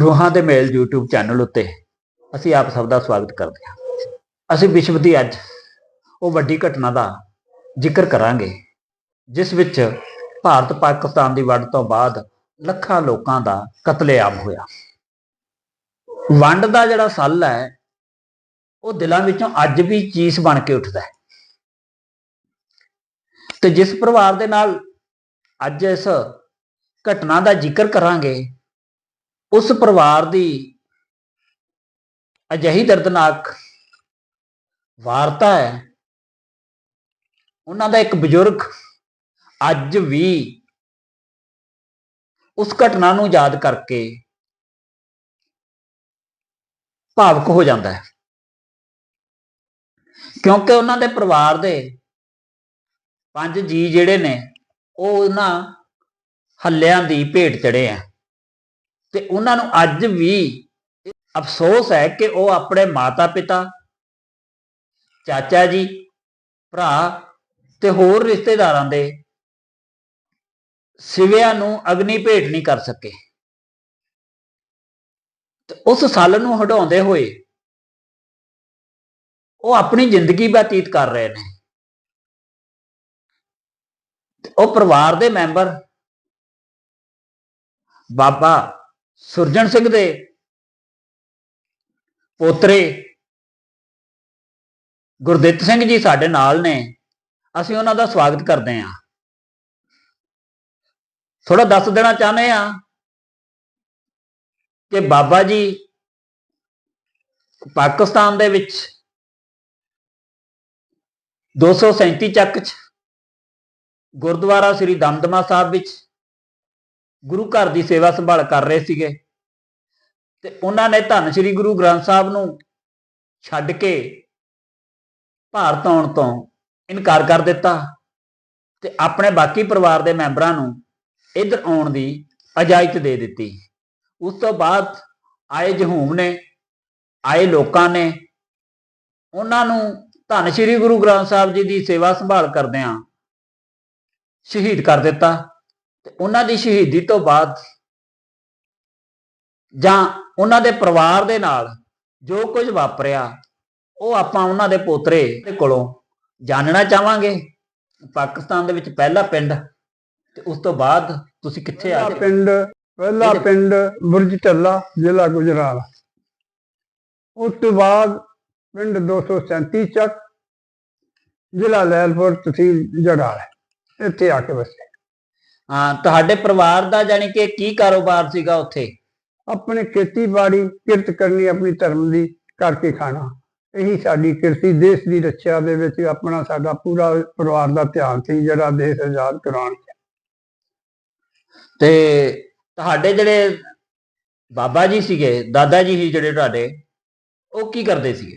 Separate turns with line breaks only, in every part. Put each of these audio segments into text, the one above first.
ਰੂਹਾਂ ਦੇ ਮੇਲ YouTube channel ਉੱਤੇ ਅਸੀਂ ਆਪ ਸਭ ਦਾ ਸਵਾਗਤ ਕਰਦੇ ਹਾਂ। ਅਸੀਂ ਵਿਸ਼ਵ ਦੀ ਅੱਜ ਉਹ ਵੱਡੀ ਘਟਨਾ ਦਾ ਜ਼ਿਕਰ ਕਰਾਂਗੇ, ਜਿਸ ਵਿੱਚ ਭਾਰਤ ਪਾਕਿਸਤਾਨ ਦੀ ਵੰਡ ਤੋਂ ਬਾਅਦ ਲੱਖਾਂ ਲੋਕਾਂ ਦਾ ਕਤਲੇਆਮ ਹੋਇਆ। ਵੰਡ ਦਾ ਜਿਹੜਾ ਸੱਲ ਹੈ, ਉਹ ਦਿਲਾਂ ਵਿੱਚੋਂ ਅੱਜ ਵੀ ਚੀਸ ਬਣ ਕੇ ਉੱਠਦਾ ਹੈ। ਤੇ ਜਿਸ ਪਰਿਵਾਰ ਦੇ ਨਾਲ ਅੱਜ ਇਸ ਘਟਨਾ ਦਾ ਜ਼ਿਕਰ ਕਰਾਂਗੇ ਉਸ ਪਰਿਵਾਰ ਦੀ ਅਜਿਹੀ ਦਰਦਨਾਕ ਵਾਰਤਾ ਹੈ। ਉਹਨਾਂ ਦਾ ਇੱਕ ਬਜ਼ੁਰਗ ਅੱਜ ਵੀ ਉਸ ਘਟਨਾ ਨੂੰ ਯਾਦ ਕਰਕੇ ਭਾਵਕ ਹੋ ਜਾਂਦਾ ਹੈ। ਕਿਉਂਕਿ ਉਹਨਾਂ ਦੇ ਪਰਿਵਾਰ ਦੇ ਪੰਜ ਜੀ ਜਿਹੜੇ ਨੇ, ਉਹ ਉਹਨਾਂ ਹੱਲਿਆਂ ਦੀ ਭੇਟ ਚੜੇ ਆ। ਤੇ ਉਹਨਾਂ ਨੂੰ ਅੱਜ ਵੀ ਅਫਸੋਸ ਹੈ ਕਿ ਉਹ ਆਪਣੇ ਮਾਤਾ ਪਿਤਾ ਚਾਚਾ ਜੀ, ਭਰਾ ਤੇ ਹੋਰ ਰਿਸ਼ਤੇਦਾਰਾਂ ਦੇ ਸਿਵਿਆਂ ਨੂੰ ਅਗਨੀ ਭੇਟ ਨਹੀਂ ਕਰ ਸਕੇ। ਤੇ ਉਸ ਸਾਲ ਨੂੰ ਹਟਾਉਂਦੇ ਹੋਏ ਉਹ ਆਪਣੀ ਜ਼ਿੰਦਗੀ ਬਤੀਤ ਕਰ ਰਹੇ ਨੇ। ਤੇ ਉਹ ਪਰਿਵਾਰ ਦੇ ਮੈਂਬਰ ਬਾਬਾ ਸੁਰਜਣ ਸਿੰਘ ਦੇ ਪੋਤਰੇ ਗੁਰਦਿੱਤ ਸਿੰਘ ਜੀ ਸਾਡੇ ਨਾਲ ਨੇ, ਅਸੀਂ ਉਹਨਾਂ ਦਾ ਸਵਾਗਤ ਕਰਦੇ ਹਾਂ। ਥੋੜਾ ਦੱਸ ਦੇਣਾ ਚਾਹੁੰਦੇ ਆ ਕਿ ਬਾਬਾ ਜੀ ਪਾਕਿਸਤਾਨ ਦੇ ਵਿੱਚ 237 ਚੱਕ ਚ ਗੁਰਦੁਆਰਾ ਸ੍ਰੀ ਦਮਦਮਾ ਸਾਹਿਬ ਵਿੱਚ ਗੁਰੂ ਘਰ ਦੀ ਸੇਵਾ ਸੰਭਾਲ ਕਰ ਰਹੇ ਸੀਗੇ। ਤੇ ਉਹਨਾਂ ਨੇ ਧੰਨ ਸ੍ਰੀ ਗੁਰੂ ਗ੍ਰੰਥ ਸਾਹਿਬ ਨੂੰ ਛੱਡ ਕੇ ਭਾਰਤ ਆਉਣ ਤੋਂ ਇਨਕਾਰ ਕਰ ਦਿੱਤਾ ਤੇ ਆਪਣੇ ਬਾਕੀ ਪਰਿਵਾਰ ਦੇ ਮੈਂਬਰਾਂ ਨੂੰ ਇੱਧਰ ਆਉਣ ਦੀ ਇਜਾਜ਼ਤ ਦੇ ਦਿੱਤੀ। ਉਸ ਤੋਂ ਬਾਅਦ ਆਏ ਜਹੂਮ ਨੇ, ਆਏ ਲੋਕਾਂ ਨੇ, ਉਹਨਾਂ ਨੂੰ ਧੰਨ ਸ੍ਰੀ ਗੁਰੂ ਗ੍ਰੰਥ ਸਾਹਿਬ ਜੀ ਦੀ ਸੇਵਾ ਸੰਭਾਲ ਕਰਦਿਆਂ ਸ਼ਹੀਦ ਕਰ ਦਿੱਤਾ। ਤੇ ਉਹਨਾਂ ਦੀ ਸ਼ਹੀਦੀ ਤੋਂ ਬਾਅਦ ਜਾਂ ਉਹਨਾਂ ਦੇ ਪਰਿਵਾਰ ਦੇ ਨਾਲ ਜੋ ਕੁਝ ਵਾਪਰਿਆ ਉਹ ਆਪਾਂ ਉਹਨਾਂ ਦੇ ਪੋਤਰੇ ਦੇ ਕੋਲੋਂ ਜਾਣਨਾ ਚਾਹਾਂਗੇ। ਪਾਕਿਸਤਾਨ ਦੇ ਵਿੱਚ ਪਹਿਲਾ ਪਿੰਡ ਤੇ ਉਸ ਤੋਂ ਬਾਅਦ ਤੁਸੀਂ ਕਿੱਥੇ ਆ ਗਏ?
ਪਿੰਡ ਪਹਿਲਾ ਪਿੰਡ ਬੁਰਜ ਢੱਲਾ ਜ਼ਿਲ੍ਹਾ ਗੁਜਰਾਤ ਉਸ ਤੋਂ ਬਾਅਦ ਪਿੰਡ 237 ਚੱਕ ਜ਼ਿਲ੍ਹਾ ਲੈਲਪੁਰ ਤਹਿਸੀਲ ਜੜਾਲ। ਇੱਥੇ ਆ ਕੇ ਵਸੇ
ਤੁਹਾਡੇ ਪਰਿਵਾਰ ਦਾ ਜਾਨੀ ਕਿ ਕੀ ਕਾਰੋਬਾਰ ਸੀਗਾ ਉੱਥੇ?
ਆਪਣੇ ਖੇਤੀਬਾੜੀ ਕਿਰਤ ਕਰਨੀ ਆਪਣੀ ਧਰਮ ਦੀ ਕਰਕੇ ਖਾਣਾ। ਇਹੀ ਸਾਡੀ ਕਿਰਤੀ ਦੇਸ਼ ਦੀ ਰੱਖਿਆ ਦੇ ਵਿੱਚ ਆਪਣਾ ਸਾਡਾ ਪੂਰਾ ਪਰਿਵਾਰ ਦਾ ਧਿਆਨ ਸੀ ਜਿਹੜਾ ਦੇਸ਼ ਆਜ਼ਾਦ ਕਰਾਉਣ
ਤੇ ਤੁਹਾਡੇ ਜਿਹੜੇ ਬਾਬਾ ਜੀ ਸੀਗੇ ਦਾਦਾ ਜੀ ਸੀ ਜਿਹੜੇ ਤੁਹਾਡੇ ਉਹ ਕੀ ਕਰਦੇ ਸੀਗੇ?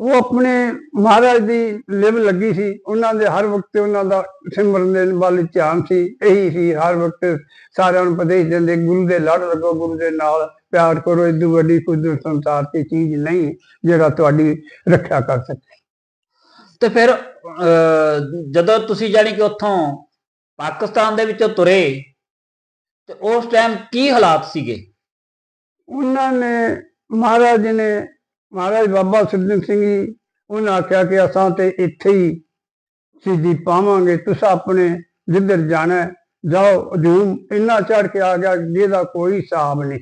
ਉਹ ਆਪਣੇ ਮਹਾਰਾਜ ਦੀ ਲਿਵ ਲੱਗੀ ਸੀ। ਉਹਨਾਂ ਦੇ ਹਰ ਵਕਤ ਉਹਨਾਂ ਦਾ ਸਿਮਰਨ ਦੇ ਵੱਲ ਧਿਆਨ ਸੀ। ਇਹੀ ਸੀ ਹਰ ਵਕਤ ਸਾਰਿਆਂ ਨੂੰ ਪਤਾ ਹੀ ਦਿੰਦੇ ਗੁਰੂ ਦੇ ਲੜ ਲੱਗੋ ਗੁਰੂ ਦੇ ਨਾਲ ਪਿਆਰ ਕਰੋ ਇਦੋਂ ਵੱਡੀ ਕੋਈ ਸੰਸਾਰ ਦੀ ਚੀਜ਼ ਨਹੀਂ ਜਿਹੜਾ ਤੁਹਾਡੀ ਰੱਖਿਆ ਕਰ ਸਕੇ।
ਤੇ ਫਿਰ ਜਦੋਂ ਤੁਸੀਂ ਜਾਨੀ ਕਿ ਉੱਥੋਂ ਪਾਕਿਸਤਾਨ ਦੇ ਵਿੱਚੋਂ ਤੁਰੇ ਤੇ ਉਸ ਟਾਈਮ ਕੀ ਹਾਲਾਤ ਸੀਗੇ?
ਉਹਨਾਂ ਨੇ ਮਹਾਰਾਜ ਨੇ ਮਹਾਰਾਜ ਬਾਬਾ ਸਿੱਧਨ ਸਿੰਘ ਜੀ ਉਹਨਾਂ ਆਖਿਆ ਕਿ ਅਸਾਂ ਤੇ ਇੱਥੇ ਹੀ ਸਿੱਧੀ ਪਾਵਾਂਗੇ ਤੁਸੀਂ ਆਪਣੇ ਜਿੱਧਰ ਜਾਣਾ ਜਾਓ ਹਜੂਮ ਇੰਨਾ ਚੜ ਕੇ ਆ ਗਿਆ ਜਿਹਦਾ ਕੋਈ ਹਿਸਾਬ ਨਹੀਂ